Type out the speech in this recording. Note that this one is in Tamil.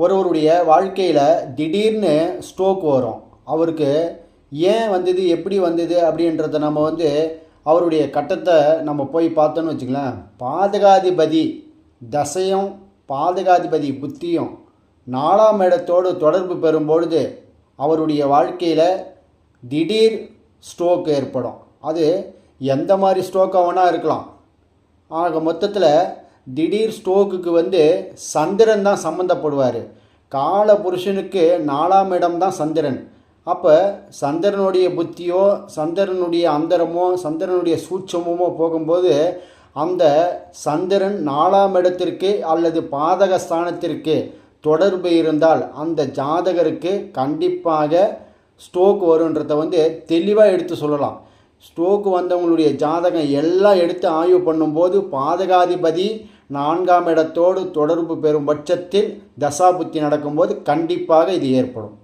ஒருவருடைய வாழ்க்கையில் திடீர்னு ஸ்ட்ரோக் வரும். அவருக்கு ஏன் வந்தது எப்படி வந்தது அப்படின்றத நம்ம வந்து அவருடைய கட்டத்தை நம்ம போய் பார்த்தோன்னு வச்சுக்கலாம் பாதகாதிபதி தசையும் பாதகாதிபதி புத்தியும் நாலாம் இடத்தோடு தொடர்பு பெறும்பொழுது அவருடைய வாழ்க்கையில் திடீர் ஸ்ட்ரோக் ஏற்படும். அது எந்த மாதிரி ஸ்ட்ரோக்காக வேணால் இருக்கலாம். ஆக மொத்தத்தில் திடீர் ஸ்ட்ரோக்குக்கு வந்து சந்திரன் தான் சம்மந்தப்படுவார் கால புருஷனுக்கு நாலாம் இடம் தான் சந்திரன். அப்போ சந்திரனுடைய புத்தியோ சந்திரனுடைய அந்தரமோ சந்திரனுடைய சூட்சமோ போகும்போது அந்த சந்திரன் நாலாம் இடத்திற்கு அல்லது பாதக ஸ்தானத்திற்கு தொடர்பு இருந்தால் அந்த ஜாதகருக்கு கண்டிப்பாக ஸ்ட்ரோக் வருன்றதை வந்து தெளிவாக எடுத்து சொல்லலாம். ஸ்ட்ரோக் வந்தவங்களுடைய ஜாதகம் எல்லாம் எடுத்து ஆய்வு பண்ணும்போது பாதகாதிபதி நான்காம் இடத்தோடு தொடர்பு பெறும் பட்சத்தில் தசாபுத்தி நடக்கும்போது கண்டிப்பாக இது ஏற்படும்.